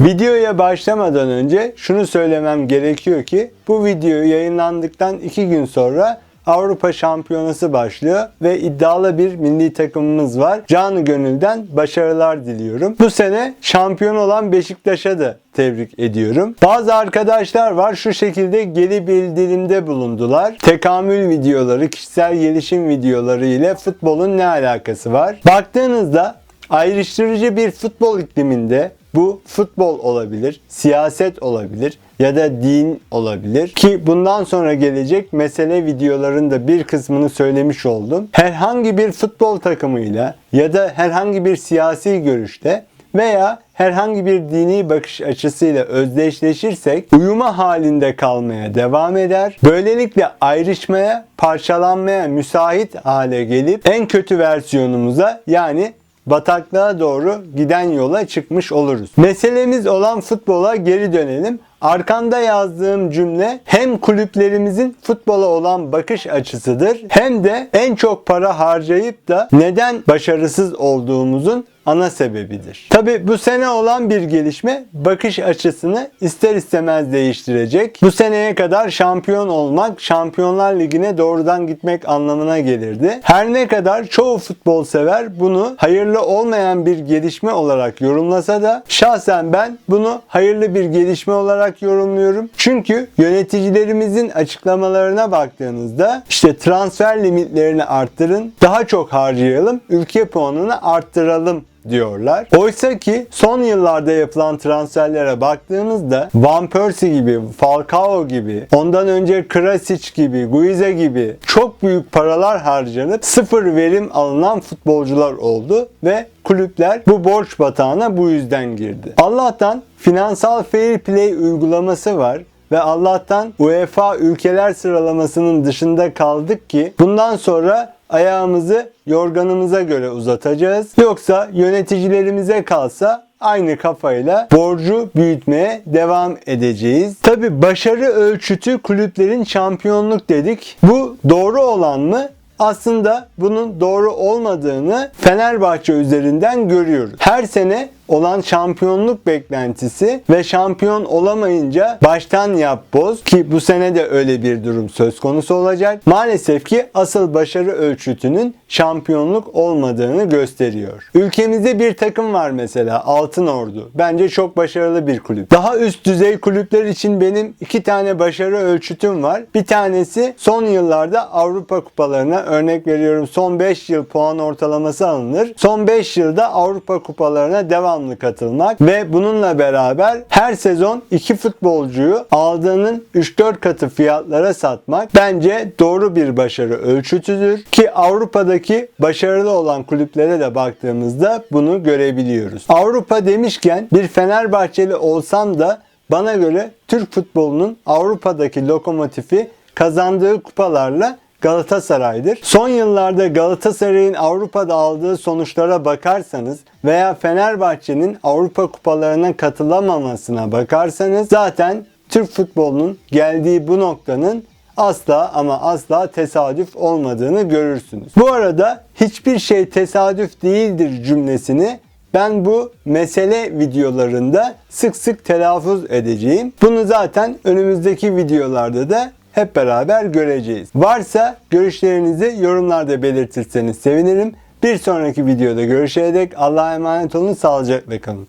Videoya başlamadan önce şunu söylemem gerekiyor ki bu video yayınlandıktan 2 gün sonra Avrupa Şampiyonası başlıyor ve iddialı bir milli takımımız var. Canı gönülden başarılar diliyorum. Bu sene şampiyon olan Beşiktaş'a da tebrik ediyorum. Bazı arkadaşlar var şu şekilde geri bildirimde bulundular. Tekamül videoları, kişisel gelişim videoları ile futbolun ne alakası var? Baktığınızda ayrıştırıcı bir futbol ikliminde bu futbol olabilir, siyaset olabilir ya da din olabilir ki bundan sonra gelecek mesele videolarında bir kısmını söylemiş oldum. Herhangi bir futbol takımıyla ya da herhangi bir siyasi görüşte veya herhangi bir dini bakış açısıyla özdeşleşirsek uyuma halinde kalmaya devam eder. Böylelikle ayrışmaya, parçalanmaya müsait hale gelip en kötü versiyonumuza yani bataklığa doğru giden yola çıkmış oluruz. Meselemiz olan futbola geri dönelim. Arkanda yazdığım cümle hem kulüplerimizin futbola olan bakış açısıdır hem de en çok para harcayıp da neden başarısız olduğumuzun ana sebebidir. Tabi bu sene olan bir gelişme bakış açısını ister istemez değiştirecek. Bu seneye kadar şampiyon olmak Şampiyonlar Ligi'ne doğrudan gitmek anlamına gelirdi. Her ne kadar çoğu futbol sever bunu hayırlı olmayan bir gelişme olarak yorumlasa da şahsen ben bunu hayırlı bir gelişme olarak yorumluyorum. Çünkü yöneticilerimizin açıklamalarına baktığınızda işte transfer limitlerini arttırın, daha çok harcayalım, ülke puanını arttıralım diyorlar. Oysa ki son yıllarda yapılan transferlere baktığımızda Van Persie gibi, Falcao gibi, ondan önce Krasic gibi, Guiza gibi çok büyük paralar harcanıp sıfır verim alınan futbolcular oldu ve kulüpler bu borç batağına bu yüzden girdi. Allah'tan finansal fair play uygulaması var ve Allah'tan UEFA ülkeler sıralamasının dışında kaldık ki bundan sonra ayağımızı yorganımıza göre uzatacağız. Yoksa yöneticilerimize kalsa aynı kafayla borcu büyütmeye devam edeceğiz. Tabi başarı ölçütü kulüplerin şampiyonluk dedik. Bu doğru olan mı? Aslında bunun doğru olmadığını Fenerbahçe üzerinden görüyoruz. Her sene olan şampiyonluk beklentisi ve şampiyon olamayınca baştan yap boz ki bu sene de öyle bir durum söz konusu olacak. Maalesef ki asıl başarı ölçütünün şampiyonluk olmadığını gösteriyor. Ülkemizde bir takım var mesela Altın Ordu. Bence çok başarılı bir kulüp. Daha üst düzey kulüpler için benim iki tane başarı ölçütüm var. Bir tanesi son yıllarda Avrupa kupalarına örnek veriyorum son 5 yıl puan ortalaması alınır. Son 5 yılda Avrupa kupalarına devam devamlı katılmak ve bununla beraber her sezon iki futbolcuyu aldığının 3-4 katı fiyatlara satmak bence doğru bir başarı ölçütüdür ki Avrupa'daki başarılı olan kulüplere de baktığımızda bunu görebiliyoruz. Avrupa demişken bir Fenerbahçeli olsam da bana göre Türk futbolunun Avrupa'daki lokomotifi kazandığı kupalarla Galatasaray'dır. Son yıllarda Galatasaray'ın Avrupa'da aldığı sonuçlara bakarsanız veya Fenerbahçe'nin Avrupa kupalarına katılamamasına bakarsanız zaten Türk futbolunun geldiği bu noktanın asla ama asla tesadüf olmadığını görürsünüz. Bu arada hiçbir şey tesadüf değildir cümlesini ben bu mesele videolarında sık sık telaffuz edeceğim. Bunu zaten önümüzdeki videolarda da hep beraber göreceğiz. Varsa görüşlerinizi yorumlarda belirtirseniz sevinirim. Bir sonraki videoda görüşene dek Allah'a emanet olun, sağlıcakla kalın.